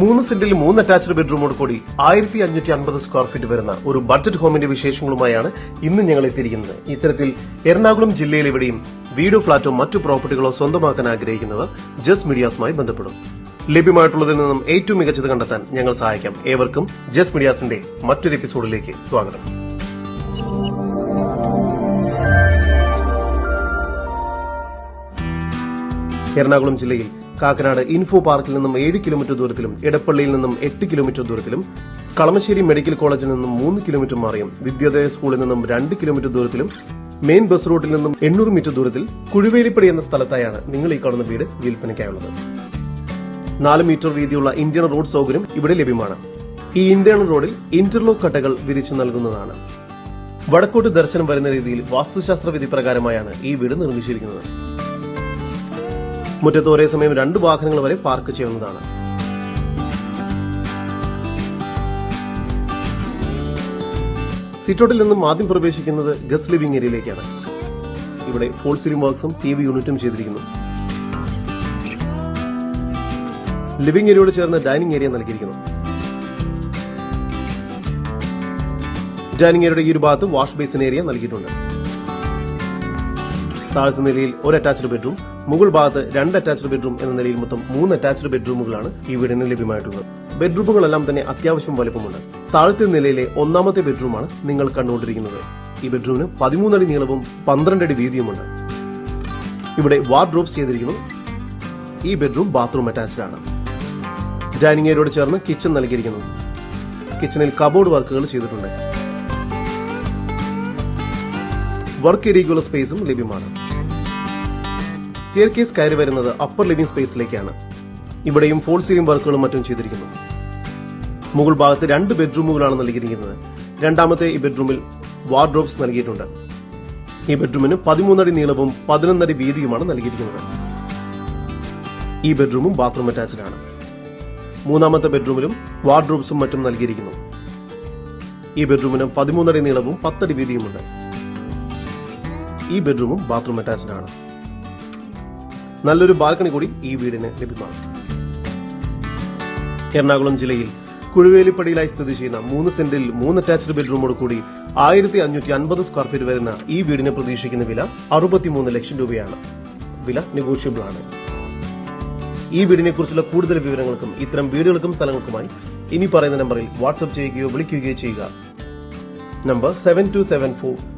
മൂന്ന് സെന്റിൽ മൂന്ന് അറ്റാച്ച്ഡ് ബെഡ്റൂമോട് കൂടി ആയിരത്തി അഞ്ഞൂറ്റി അൻപത് സ്ക്വയർ ഫീറ്റ് വരുന്ന ഒരു ബഡ്ജറ്റ് ഹോമിന്റെ വിശേഷങ്ങളുമായാണ് ഇന്ന് ഞങ്ങൾ എത്തിയിരിക്കുന്നത്. ഇത്തരത്തിൽ എറണാകുളം ജില്ലയിൽ എവിടെയും വീടോ ഫ്ളാറ്റോ മറ്റു പ്രോപ്പർട്ടികളോ സ്വന്തമാക്കാൻ ആഗ്രഹിക്കുന്നവർ ജസ്റ്റ് മീഡിയാസുമായി ബന്ധപ്പെടും. ലഭ്യമായിട്ടുള്ളതിൽ നിന്നും ഏറ്റവും മികച്ചത് കണ്ടെത്താൻ ഞങ്ങൾ സഹായിക്കാം. ഏവർക്കും ജസ്റ്റ് മീഡിയാസിന്റെ മറ്റൊരു എപ്പിസോഡിലേക്ക് സ്വാഗതം. എറണാകുളം ജില്ലയിൽ കാക്കനാട് ഇൻഫോ പാർക്കിൽ നിന്നും ഏഴ് കിലോമീറ്റർ ദൂരത്തിലും എടപ്പള്ളിയിൽ നിന്നും എട്ട് കിലോമീറ്റർ ദൂരത്തിലും കളമശ്ശേരി മെഡിക്കൽ കോളേജിൽ നിന്നും മൂന്ന് കിലോമീറ്റർ മാറിയും വിദ്യോദയ സ്കൂളിൽ നിന്നും രണ്ട് കിലോമീറ്റർ ദൂരത്തിലും മെയിൻ ബസ് റൂട്ടിൽ നിന്നും എണ്ണൂറ് മീറ്റർ ദൂരത്തിൽ കുഴുവേലിപ്പടി എന്ന സ്ഥലത്തായാണ് നിങ്ങൾ ഈ കാണുന്ന വീട് വിൽപ്പനയ്ക്കായുള്ളത്. നാല് മീറ്റർ വീതിയുള്ള ഇന്ത്യൻ റോഡ് സൗകര്യം ഇവിടെ ലഭ്യമാണ്. ഈ ഇന്ത്യൻ റോഡിൽ ഇന്റർലോക്ക് കട്ടകൾ വിരിച്ചു നൽകുന്നതാണ്. വടക്കോട്ട് ദർശനം വരുന്ന രീതിയിൽ വാസ്തുശാസ്ത്ര വിധി പ്രകാരമായാണ് ഈ വീട് നിർമ്മിച്ചിരിക്കുന്നത്. മുറ്റത്ത് ഒരേ സമയം രണ്ട് വാഹനങ്ങൾ വരെ പാർക്ക് ചെയ്യുന്നതാണ്. സിറ്റോട്ടിൽ നിന്നും ആദ്യം പ്രവേശിക്കുന്നത് ഗസ്റ്റ് ലിവിംഗ് ഏരിയയിലേക്കാണ്. ഇവിടെ ഫോൾ സീലിംഗ് വർക്ക്സും ടി വി യൂണിറ്റും ചെയ്തിരിക്കുന്നു. ലിവിംഗ് ഏരിയയോട് ചേർന്ന് ഡൈനിങ് ഏരിയ നൽകിയിരിക്കുന്നു. ഡൈനിങ് ഏരിയയുടെ ഈ ഒരു ഭാഗത്ത് വാഷ് ബേസിൻ ഏരിയ നൽകിയിട്ടുണ്ട്. താഴത്തെ നിലയിൽ ഒരു അറ്റാച്ച്ഡ് ബെഡ്റൂം മുകൾ ഭാഗത്ത് രണ്ട് അറ്റാച്ച്ഡ് ബെഡ്റൂം എന്ന നിലയിൽ മൊത്തം മൂന്ന് അറ്റാച്ച്ഡ് ബെഡ്റൂമുകളാണ് ഈ വീടിന് ലഭ്യമായിട്ടുള്ളത്. ബെഡ്റൂമുകളെല്ലാം തന്നെ അത്യാവശ്യം വലുപ്പമുണ്ട്. താഴത്തെ നിലയിലെ ഒന്നാമത്തെ ബെഡ്റൂമാണ് നിങ്ങൾ കണ്ടുകൊണ്ടിരിക്കുന്നത്. ഈ ബെഡ്റൂമിന് പതിമൂന്നടി നീളവും പന്ത്രണ്ട് അടി വീതിയുമുണ്ട്. ഇവിടെ വാർഡ്രോബ്സ് ചെയ്തിരിക്കുന്നു. ഈ ബെഡ്റൂം ബാത്റൂം അറ്റാച്ച്ഡ് ആണ്. ഡൈനിങ് ഏരിയയോട് ചേർന്ന് കിച്ചൺ നൽകിയിരിക്കുന്നു. കിച്ചണിൽ കബോർഡ് വർക്കുകൾ ചെയ്തിട്ടുണ്ട്. വർക്ക് ഏരിയയ്ക്കുള്ള സ്പേസും ലഭ്യമാണ്. സ്റ്റെയർ കേസ് കയറി വരുന്നത് അപ്പർ ലിവിംഗ് സ്പേസിലേക്കാണ് ഇവിടെയും ഫോൾ സീലിംഗ് വർക്കുകളും മറ്റും ചെയ്തിരിക്കുന്നു. മുകൾ ഭാഗത്ത് രണ്ട് ബെഡ്റൂമുകളാണ് നൽകിയിരിക്കുന്നത്. രണ്ടാമത്തെ ഈ ബെഡ്റൂമിൽ വാർഡ്രോബ്സ് നൽകിയിട്ടുണ്ട്. ഈ ബെഡ്റൂമിന് പതിമൂന്നടി നീളവും പതിനൊന്നടി വീതിയുമാണ് നൽകിയിരിക്കുന്നത്. ഈ ബെഡ്റൂമും ബാത്റൂം അറ്റാച്ച്ഡ് ആണ്. മൂന്നാമത്തെ ബെഡ്റൂമിലും വാർഡ്രോബ്സും മറ്റും നൽകിയിരിക്കുന്നു. ഈ ബെഡ്റൂമിന് പതിമൂന്നടി നീളവും പത്തടി വീതിയുമുണ്ട്. ഈ ബെഡ്റൂമും ബാത്റൂം അറ്റാച്ച്ഡ് ആണ്. നല്ലൊരു ബാൽക്കണി കൂടി ഈ വീടിന് ലഭ്യമാണ്. എറണാകുളം ജില്ലയിൽ കുഴുവേലിപ്പടിയിലായി സ്ഥിതി ചെയ്യുന്ന മൂന്ന് സെന്റിൽ മൂന്ന് അറ്റാച്ച്ഡ് ബെഡ്റൂമോട് കൂടി ആയിരത്തി അഞ്ഞൂറ്റി അൻപത് സ്ക്വയർ ഫീറ്റ് വരുന്ന ഈ വീടിന് പ്രതീക്ഷിക്കുന്ന വില അറുപത്തിമൂന്ന് ലക്ഷം രൂപയാണ്. വില നെഗോഷ്യബിൾ ആണ്. ഈ വീടിനെ കുറിച്ചുള്ള കൂടുതൽ വിവരങ്ങൾക്കും ഇത്തരം വീടുകൾക്കും സ്ഥലങ്ങൾക്കുമായി ഇനി പറയുന്ന നമ്പറിൽ വാട്സ്ആപ്പ് ചെയ്യുകയോ വിളിക്കുകയോ ചെയ്യുക. Number seven two seven four